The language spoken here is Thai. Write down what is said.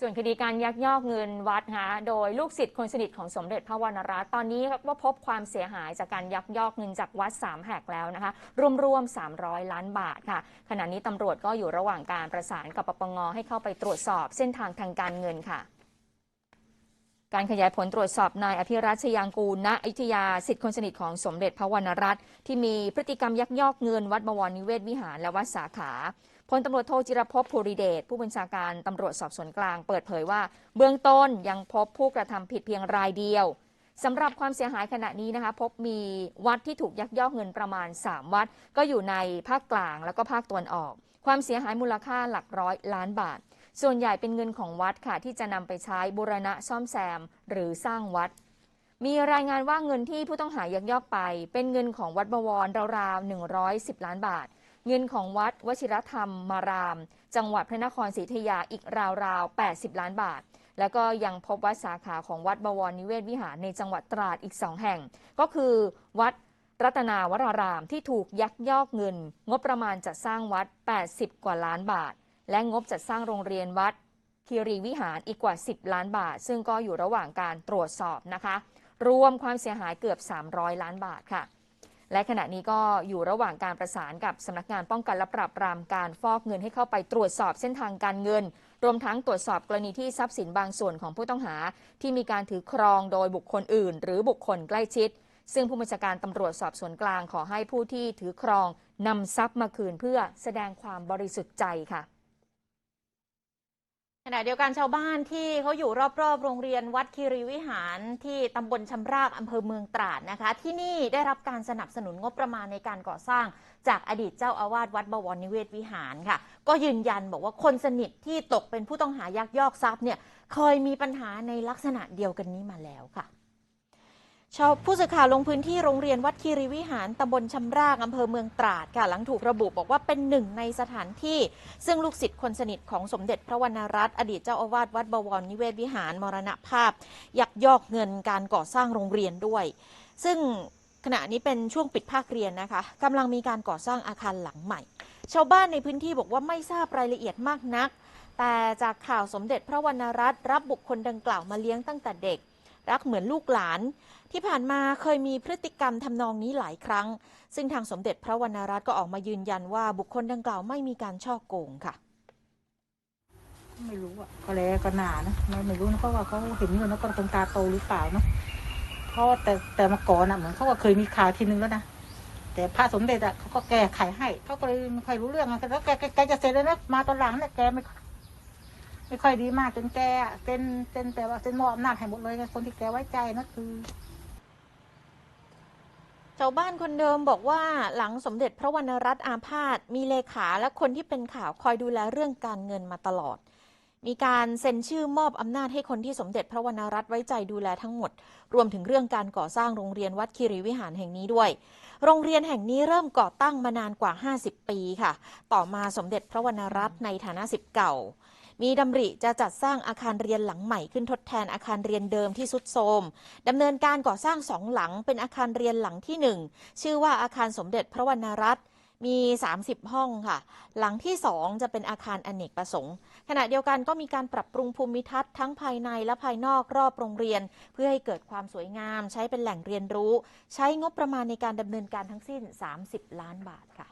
ส่วนคดีการยักยอกเงินวัดนะคะโดยลูกศิษย์คนสนิทของสมเด็จพระวรรณรัตน์ตอนนี้ก็พบความเสียหายจากการยักยอกเงินจากวัด 3 แห่งแล้วนะคะ รวมๆ 300 ล้านบาทค่ะ ขณะนี้ตำรวจก็อยู่ระหว่างการประสานกับปปงให้เข้าไปตรวจสอบเส้นทางทางการเงินค่ะ การขยายผลตรวจสอบนายอภิรัชยางกูลณอยุธยาสิทธิคนสนิทของสมเด็จพระวรรณรัตน์ที่มีพฤติกรรมยักยอกเงินวัดบวรนิเวศวิหารและวัดสาขาพลตำรวจโทจิรภพภูริเดชผู้บัญชาการตำรวจสอบสวนกลางเปิดเผยว่า เบื้องต้นยังพบผู้กระทำผิดเพียงรายเดียวสำหรับความเสียหายขณะนี้นะคะ พบมีวัดที่ถูกยักยอกเงินประมาณ 3 วัด ก็อยู่ในภาคกลางแล้วก็ภาคตะวันออก ความเสียหายมูลค่าหลักร้อยล้านบาท ส่วนใหญ่เป็นเงินของวัดค่ะที่จะนำไปใช้บูรณะซ่อมแซม หรือสร้างวัด มีรายงานว่าเงินที่ผู้ต้องหายักยอกไป เป็นเงินของวัดบวรราวๆ110 ล้านบาท เงินของวัดวชิรธรรมมาราม จังหวัดพระนครศรีอยุธยาอีกราวๆ80 ล้านบาทแล้วก็ยังพบวัดสาขาของวัดบวรนิเวศวิหารในจังหวัดตราดอีกสองแห่ง ก็คือวัดรัตนาวรารามที่ถูกยักยอกเงิน งบประมาณจัดสร้างวัด 80 กว่าล้านบาท และงบจัดสร้างโรงเรียนวัดคีรีวิหารอีกกว่า 10 ล้านบาท ซึ่งก็อยู่ระหว่างการตรวจสอบนะคะ รวมความเสียหายเกือบ 300 ล้านบาทค่ะ และขณะนี้ก็อยู่ระหว่างการประสานกับสำนักงานป้องกันและปราบปรามการฟอกเงินให้เข้าไปตรวจสอบเส้นทางการเงิน รวมทั้งตรวจสอบกรณีที่ทรัพย์สินบางส่วนของผู้ต้องหา ที่มีการถือครองโดยบุคคลอื่น หรือบุคคลใกล้ชิด ซึ่งผู้บัญชาการตำรวจสอบสวนกลางขอให้ผู้ที่ถือครองนำทรัพย์มาคืนเพื่อแสดงความบริสุทธิ์ใจค่ะ ขณะเดียวกันชาวบ้านที่เขาอยู่รอบๆ โรงเรียนวัดคีรีวิหารที่ตำบลชำรากอำเภอเมืองตราดนะคะ ที่นี่ได้รับการสนับสนุนงบประมาณในการก่อสร้าง จากอดีตเจ้าอาวาสวัดบวรนิเวศวิหารค่ะ ก็ยืนยันบอกว่าคนสนิทที่ตกเป็นผู้ต้องหายักยอกทรัพย์เนี่ยเคยมีปัญหาในลักษณะเดียวกันนี้มาแล้วค่ะ ชาวผู้สื่อข่าวลงพื้นที่โรงเรียนวัดคีรีวิหารตำบลชำรากอำเภอเมืองตราดค่ะหลังถูกระบุบอกว่าเป็นหนึ่งในสถานที่ ซึ่งลูกศิษย์คนสนิทของสมเด็จพระวรรณรัตน์อดีตเจ้าอาวาสวัดบวรนิเวศวิหารมรณภาพ ยักยอกเงินการก่อสร้างโรงเรียนด้วย ซึ่งขณะนี้เป็นช่วงปิดภาคเรียนนะคะกำลังมีการก่อสร้างอาคารหลังใหม่ ชาวบ้านในพื้นที่บอกว่าไม่ทราบรายละเอียดมากนัก แต่จากข่าวสมเด็จพระวรรณรัตน์รับบุคคลดังกล่าวมาเลี้ยงตั้งแต่เด็ก รักเหมือนลูกหลาน ที่ผ่านมาเคยมีพฤติกรรมทำนองนี้หลายครั้ง ซึ่งทางสมเด็จพระวรรณรัตน์ก็ออกมายืนยันว่าบุคคลดังกล่าวไม่มีการช่อโกงค่ะไม่รู้อะก็แล้วก็หนานะไม่ไม่รู้นะเพราะว่าเขาเห็นเงินแล้วก็คนตาโตหรือเปล่าเนาะเพราะแต่แต่มาก่อนอะเหมือนเขาก็เคยมีข่าวทีนึงแล้วนะแต่พระสมเด็จอะเขาก็แก้ไขให้เขาก็เลยไม่ค่อยรู้เรื่องอะแล้วแกแกแกจะเสร็จแล้วนะมาตอนหลังเนี่ยแกไม่ ไม่ค่อยดีมากจนแกเซ็นเซ็นแต่ว่าเซ็นมอบอำนาจให้หมดเลยคนที่แกไว้ใจนะคือชาวบ้านคนเดิมบอกว่าหลังสมเด็จพระวรรณรัตน์อาพาธมีเลขาและคนที่เป็นข่าวคอยดูแลเรื่องการเงินมาตลอด มีการเซ็นชื่อมอบอำนาจให้คนที่สมเด็จพระวรรณรัตน์ไว้ใจดูแลทั้งหมด รวมถึงเรื่องการก่อสร้างโรงเรียนวัดคีรีวิหารแห่งนี้ด้วย โรงเรียนแห่งนี้เริ่มก่อตั้งมานานกว่า 50 ปีค่ะ ต่อมาสมเด็จพระวรรณรัตน์ในฐานะสิทธิ์เก่า มีดำริจะจัดสร้างอาคารเรียนหลังใหม่ขึ้นทดแทนอาคารเรียนเดิมที่สุดโทรมดำเนินการก่อสร้างสองหลังเป็นอาคารเรียนหลังที่หนึ่งชื่อว่าอาคารสมเด็จพระวรรณรัตน์มี 30 ห้องค่ะ หลังที่ 2 จะเป็นอาคารอเนกประสงค์ ขณะเดียวกันก็มีการปรับปรุงภูมิทัศน์ทั้งภายในและภายนอกรอบโรงเรียน เพื่อให้เกิดความสวยงาม ใช้เป็นแหล่งเรียนรู้ ใช้งบประมาณในการดำเนินการทั้งสิ้น 30 ล้านบาทค่ะ